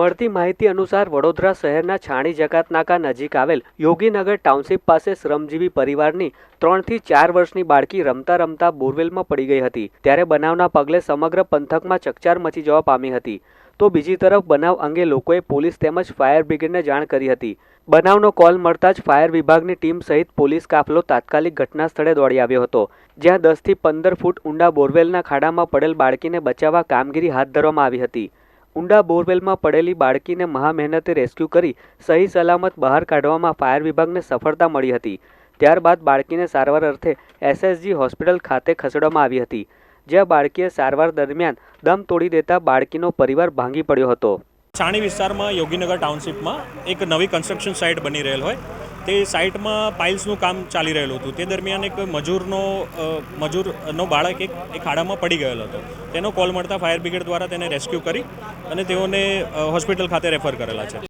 મળતી માહિતી અનુસાર વડોદરા શહેરના છાણી જકાતનાકા નજીક આવેલ યોગીનગર ટાઉનશીપ પાસે શ્રમજીવી પરિવારની ત્રણથી ચાર વર્ષની બાળકી રમતા રમતા બોરવેલમાં પડી ગઈ હતી. ત્યારે બનાવના પગલે સમગ્ર પંથકમાં ચકચાર મચી જવા પામી હતી. તો બીજી તરફ બનાવ અંગે લોકોએ પોલીસ તેમજ ફાયર બ્રિગેડને જાણ કરી હતી. બનાવનો કોલ મળતા જ ફાયર વિભાગની ટીમ સહિત પોલીસ કાફલો તાત્કાલિક ઘટના સ્થળે દોડી આવ્યો હતો. જ્યાં દસથી પંદર ફૂટ ઊંડા બોરવેલના ખાડામાં પડેલ બાળકીને બચાવવા કામગીરી હાથ ધરવામાં આવી હતી. ઊંડા બોરવેલમાં પડેલી બાળકીને મહા મહેનતે રેસ્ક્યુ કરી સહી સલામત બહાર કાઢવામાં ફાયર વિભાગને સફળતા મળી હતી. ત્યારબાદ બાળકીને સારવાર અર્થે એસએસજી હોસ્પિટલ ખાતે ખસેડવામાં આવી હતી, જ્યાં બાળકીએ સારવાર દરમિયાન દમ તોડી દેતા બાળકીનો પરિવાર ભાંગી પડ્યો હતો. છાણી વિસ્તારમાં યોગીનગર ટાઉનશીપમાં એક નવી કન્સ્ટ્રક્શન સાઇટ બની રહેલ હોય. તે સાઇટમાં પાઇલ્સનું કામ ચાલી રહેલું હતું. તે દરમિયાન એક મજૂરનો મજૂરનો બાળક એક એક ખાડામાં પડી ગયેલો હતો. તેનો કોલ મળતા ફાયર બ્રિગેડ દ્વારા તેને રેસ્ક્યુ કરી અને તેઓને હોસ્પિટલ ખાતે રેફર કરેલા છે.